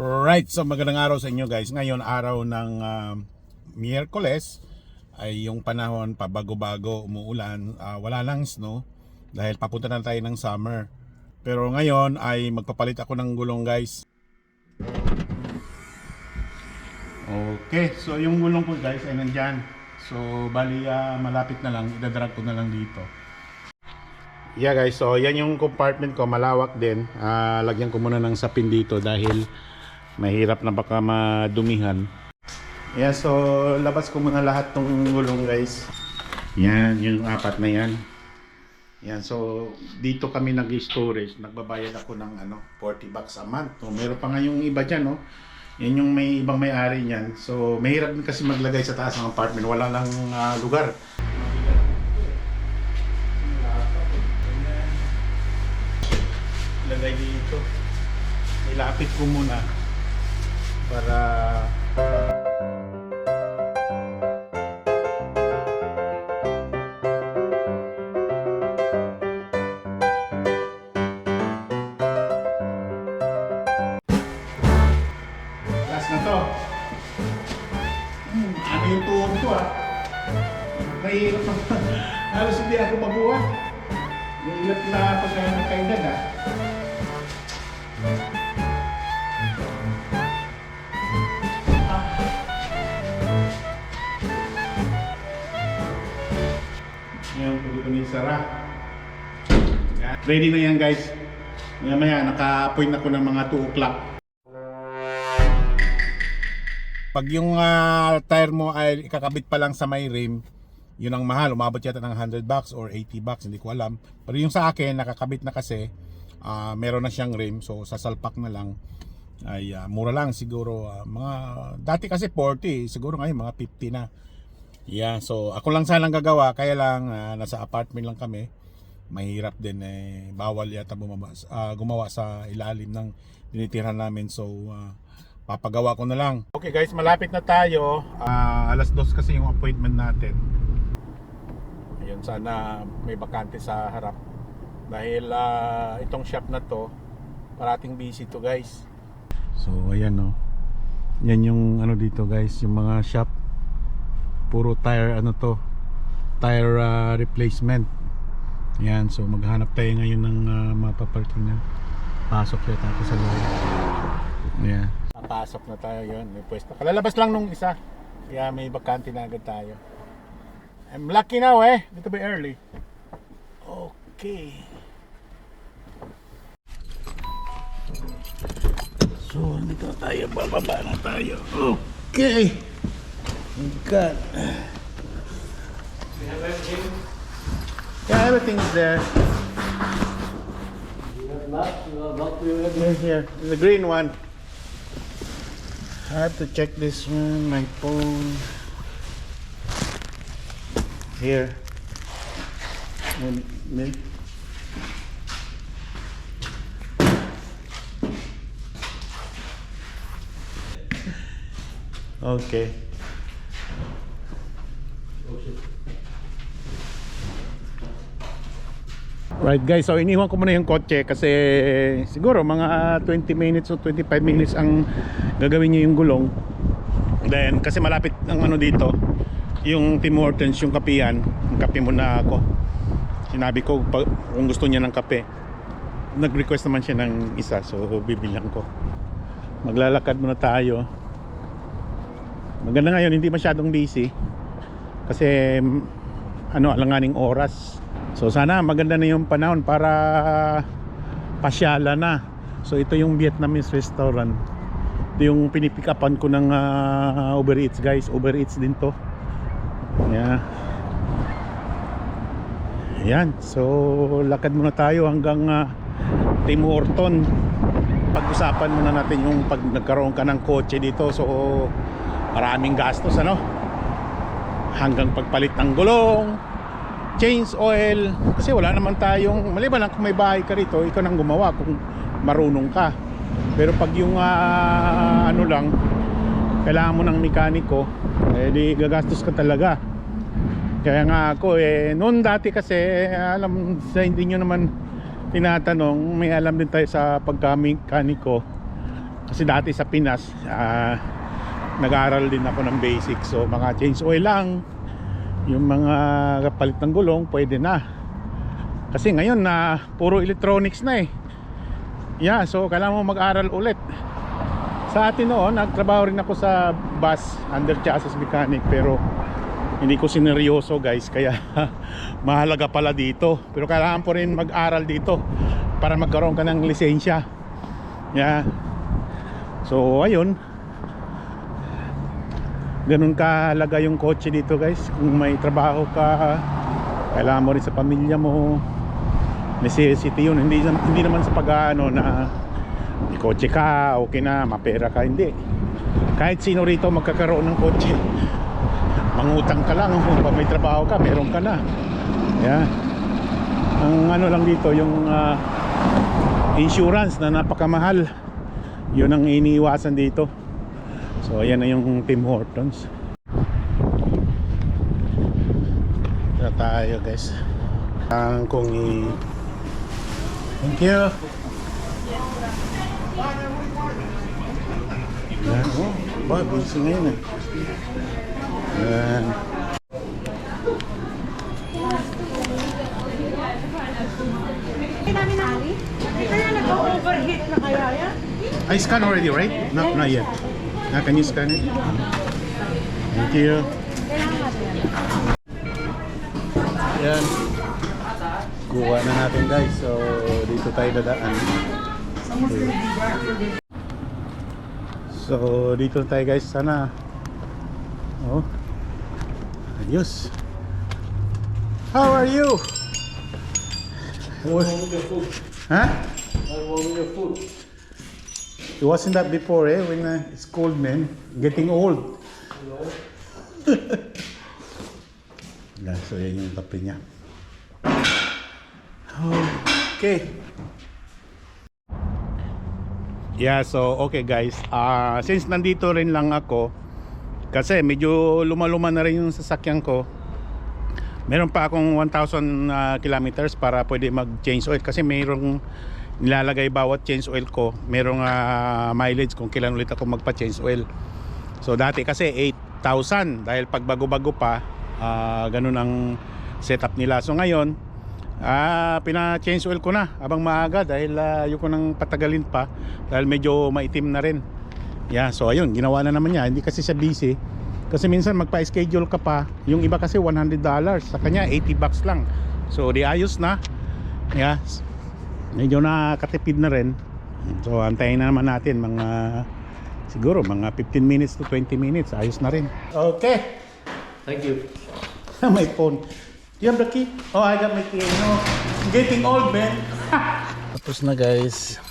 Right, so magandang araw sa inyo guys. Ngayon araw ng um, Miyerkules ay yung panahon pabago-bago, umuulan, ah, wala lang snow dahil papunta na tayo ng summer. Pero ngayon ay magpapalit ako ng gulong guys. Okay, so yung gulong ko guys ay nandyan. So bali ah, malapit na lang, idadrag ko na lang dito. Yeah guys, so yan yung compartment ko, malawak din. Ah, lagyan ko muna ng sapin dito dahil mahirap na baka madumihan. Yeah, so labas ko muna lahat ng gulong guys. Yan, yung apat na yan. Yan, so dito kami nag-storage. Nagbabayad ako ng ano, 40 bucks a month. So, meron pa nga yung iba dyan, no? Yan yung may ibang may-ari niyan. So mahirap din kasi maglagay sa taas ng apartment. Wala lang ah, lugar. Lagay dito. Ilapit ko muna para Last na to. Hmm, ano yung tuhod ko ah. Mahirap. Halos hindi ako mabuhat. Mahirap na pag nakaindag ah. Ready na yan guys. Maya maya, naka-appoint ako ng mga 2 o'clock. Pag yung ah, tire mo ay ikakabit pa lang sa may rim, yun ang mahal. Umabot yata ng 100 bucks or 80 bucks, hindi ko alam. Pero yung sa akin, nakakabit na kasi, ah, meron na siyang rim. So, sasalpak na lang. Ay, ah, mura lang siguro. ah, mga, dati kasi 40, siguro ngayon mga 50 na. Yeah, so ako lang sanang gagawa, kaya lang ah, nasa apartment lang kami. Mahirap din eh bawal yata bumaba, ah, gumawa sa ilalim ng tinitirahan namin. So ah, papagawa ko na lang. Okay guys, malapit na tayo. Ah, alas dos kasi yung appointment natin. Ayun, sana may bakante sa harap. Dahil ah, itong shop na to, parating busy to guys. So ayan no. Yan yung ano dito guys, yung mga shop puro tire ano to tire uh, replacement yan so maghanap tayo ngayon ng uh, mapaparking na. Pasok yata ako sa loob. Yan papasok na tayo yun may pwesto. Kalalabas lang nung isa. Kaya may bakante na agad tayo. I'm lucky now eh. Dito ba early? Okay. So dito tayo. Bababa na tayo. Okay. God. Everything's there. Here, here, the green one. I have to check this one, my phone. Here. One minute. Okay. Right guys, so iniwan ko muna yung kotse kasi siguro mga 20 minutes o 25 minutes ang gagawin niyo yung gulong. Then kasi malapit ang ano dito, yung Tim Hortons, yung kapihan, ang kape muna ako. Sinabi ko pa- kung gusto niya ng kape. Nag-request naman siya ng isa, so bibilang ko. Maglalakad muna tayo. Maganda ngayon, hindi masyadong busy. Kasi mm, ano, alanganing oras. So sana maganda na yung panahon para pasyala na. So ito yung Vietnamese restaurant. Ito yung pinipick upan ko ng ah, Uber Eats guys. Uber Eats din to. Yeah. Ayan. So lakad muna tayo hanggang ah, Tim Horton. Pag-usapan muna natin yung pag nagkaroon ka ng kotse dito. So maraming gastos ano. Hanggang pagpalit ng gulong, change oil kasi wala naman tayong maliban lang kung may bahay ka rito ikaw nang gumawa kung marunong ka. Pero pag yung ah, ano lang kailangan mo ng mekaniko eh di gagastos ka talaga. Kaya nga ako eh noon dati kasi eh, alam sa hindi nyo naman tinatanong may alam din tayo sa pagka mekaniko Kasi dati sa Pinas, ah, nag-aaral din ako ng basic. So mga change oil lang, yung mga kapalit ng gulong, pwede na. Kasi ngayon na puro electronics na eh. Yeah, so kailangan mo mag-aral ulit. Sa atin noon, nagtrabaho rin ako sa bus under chassis mechanic pero hindi ko sineryoso guys kaya mahalaga pala dito. Pero kailangan po rin mag-aral dito para magkaroon ka ng lisensya. Yeah. So ayun. Ganun kahalaga yung kotse dito guys. Kung may trabaho ka, kailangan mo rin sa pamilya mo. Necessity yun. Hindi, hindi naman sa pag-ano na may kotse ka, okay na, mapera ka. Hindi. Kahit sino rito magkakaroon ng kotse. Mangutang ka lang. Kung may trabaho ka, meron ka na. Yeah. Ang ano lang dito, yung ah, insurance na napakamahal. Yun ang iniiwasan dito. So ayan na yung Tim Hortons. Ito tayo guys. Ang kung i Thank you. Yan, oh, ba, busy ngayon eh. Yan. Kaya nag-overheat na kaya yan? I scan already, right? No, not yet. Ah, can you scan it? Thank you. Yan. Kuha na natin guys. So, dito tayo dadaan. So, dito tayo guys. Sana. Oh. Ayos. How are you? Was, huh? It wasn't that before, eh? When uh, it's cold, man. Getting old. Yan, so yan yung kape niya. Okay. Yeah, so okay guys. Ah, since nandito rin lang ako kasi medyo luma-luma na rin yung sasakyan ko. Meron pa akong 1,000 ah, kilometers para pwede mag-change oil kasi mayroong nilalagay bawat change oil ko. Merong ah, mileage kung kailan ulit ako magpa-change oil. So dati kasi 8,000 dahil pag bago-bago pa, ah, ganun ang setup nila. So ngayon, ah pina-change oil ko na abang maaga dahil uh, ayoko nang patagalin pa dahil medyo maitim na rin. Yeah, so ayun, ginawa na naman niya. Hindi kasi siya busy. Kasi minsan magpa-schedule ka pa, yung iba kasi 100 dollars, sa kanya 80 bucks lang. So di ayos na. Yeah. Medyo nakatipid na rin. So antayin na naman natin mga siguro mga 15 minutes to 20 minutes. Ayos na rin. Okay. Thank you. my phone. Do you have the key? Oh, I got my key. No. Getting old, man. Tapos na, guys.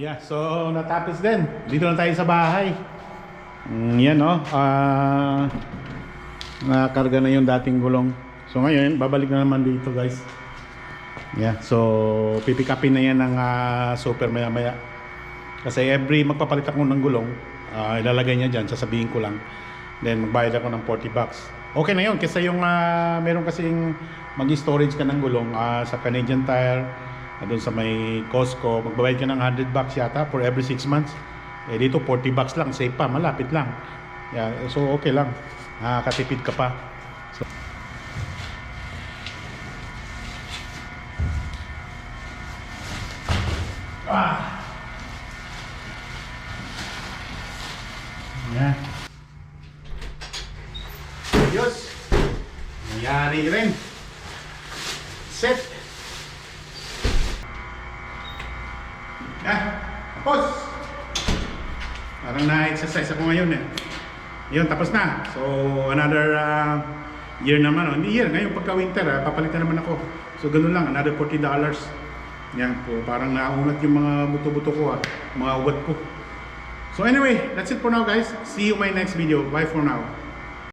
Yeah, so natapos din. Dito na tayo sa bahay. Mm, yan no. Ah nakarga na yung dating gulong. So ngayon, babalik na naman dito, guys. Yeah, so pipikapin na yan ng ah, super maya maya. Kasi every magpapalit ako ng gulong, ah, ilalagay niya dyan, sasabihin ko lang. Then magbayad ako ng 40 bucks. Okay na yun, kasi yung ah, meron kasing mag-storage ka ng gulong ah, sa Canadian Tire, doon sa may Costco, magbabayad ka ng 100 bucks yata for every 6 months. Eh dito 40 bucks lang, safe pa, malapit lang. Yeah, so okay lang. Nakakatipid ka pa. So, ah. Yan. Ayos. Nangyari rin. Na-exercise ako ngayon eh. Yun, tapos na. So, another uh, year naman. Oh. Year, ngayon pagka winter, ah, papalitan naman ako. So, ganun lang, another $40. Yan po, parang naunat yung mga buto-buto ko, ah, mga ugat ko. So anyway, that's it for now guys. See you in my next video. Bye for now.